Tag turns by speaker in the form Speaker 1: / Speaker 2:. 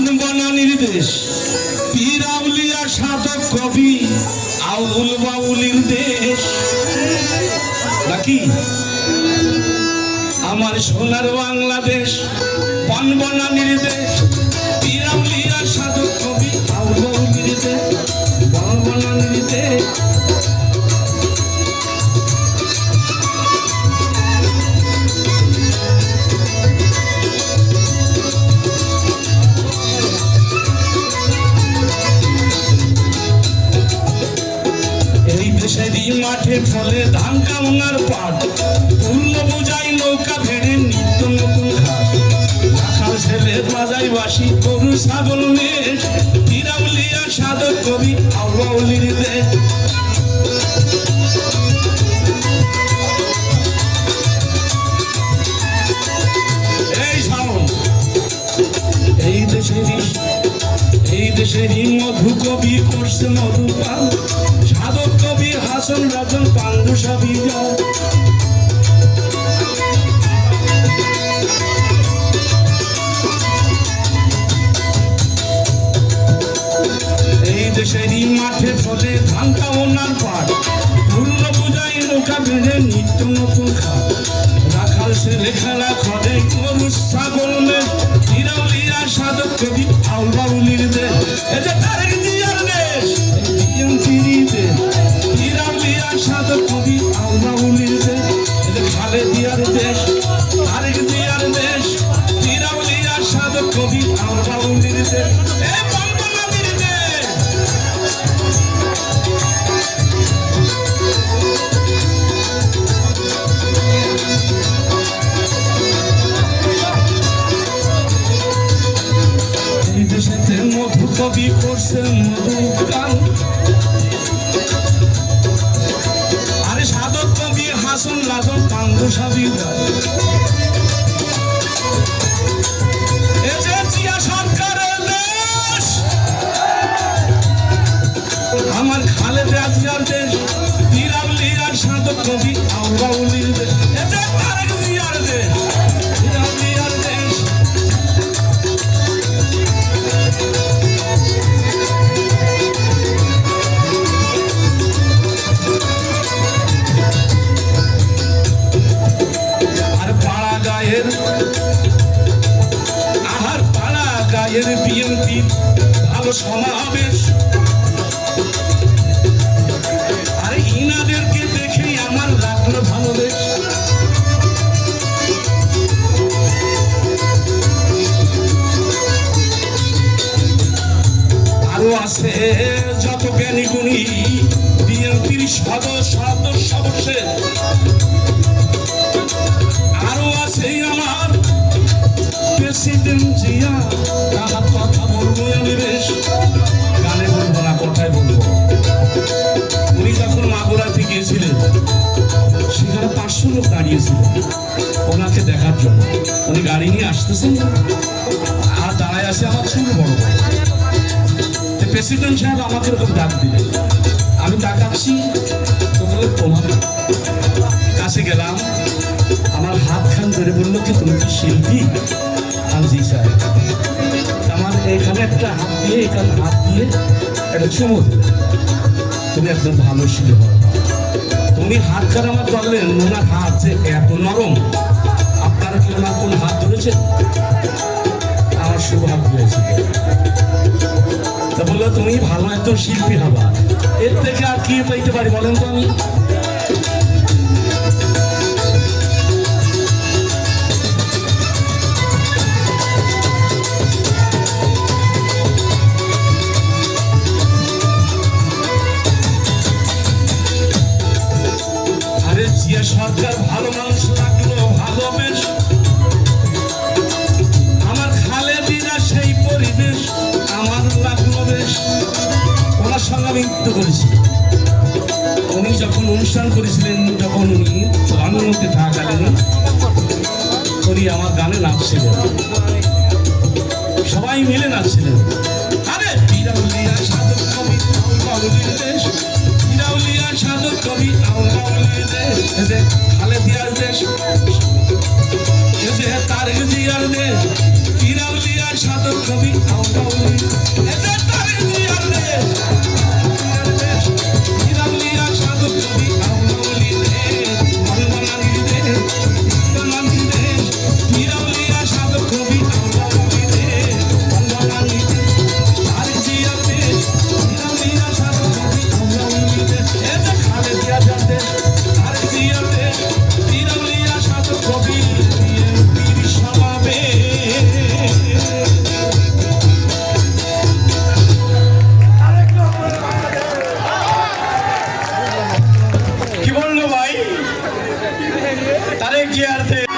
Speaker 1: পান বনানির দেশ পীরাউলিয়া সাধক কবি আউল বাউলির দেশ নাকি আমার সোনার বাংলাদেশ, পান বনানির দেশ পীরাউলিয়া সাধক কবি আউল বাউলির দেশ পান বনানির মাঠে ফলে ধান কামনার পাট পূর্ণ বোঝাই নৌকা ভেড়ে নিত্য নতুন ঘাট। ছেলে বাজাই বাসি গরু, ছাগল মেষ দেশেরই মধু কবি করছে মধুপান সাধক কবি হাসন, রাজন পাণ্ডু সাবি এই দেশেরই মাঠে ফলে ধান কামনার পাট পূর্ণ পূজায় নৌকা বেঁধে নিত্য নতুন খাট রাখাল ছেলে খেলা খদে গরু ছাগল কবি আরে সাধক কবি হাসন পাঙ্গ সাবি আমার খালেদ রাজিয়ার দেশ আর সাধক কবি আউরাউলির গায়ের বিএনপি, ভালো সমাবেশ। আর ইনাদেরকে দেখে আমার লাগল ভালো আরও আছে যত জ্ঞানী গুণী বিএনপির সদস্য সদস্য বসে আরও আছে আমার জন্য। উনি গাড়ি নিয়ে আসতেছেন। আর দাঁড়ায় আছে আমার ছোট বড়। প্রেসিডেন্ট সাহেব আমাকে এরকম ডাক দিলেন। আমি তাকাচ্ছি তোমার কাছে গেলাম। আমার হাত খান ধরে বলল, কি তুমি কি শিল্পী? আমি জি, স্যার। আমার এখানে একটা হাত দিয়ে, এখানে হাত দিয়ে একটা চুমো তুমি একজন ভালো শিল্পী। তুমি হাত খান আমার বললেন ওনার হাত যে এত নরম। কি কোন হাত ধরেছে আমার সৌভাগ্য হয়েছিল তা বলল, তুমি ভালো একজন শিল্পী হবা। এর থেকে আর কি পাইতে পারি বলেন তো আমি? সরকার অনুষ্ঠান করেছিলেন যখন উনি অনুমতি থাকাকালীন উনি আমার গানে নাচছিলেন। সবাই মিলে নাচছিলেন। দেশ।
Speaker 2: চেয়ার দে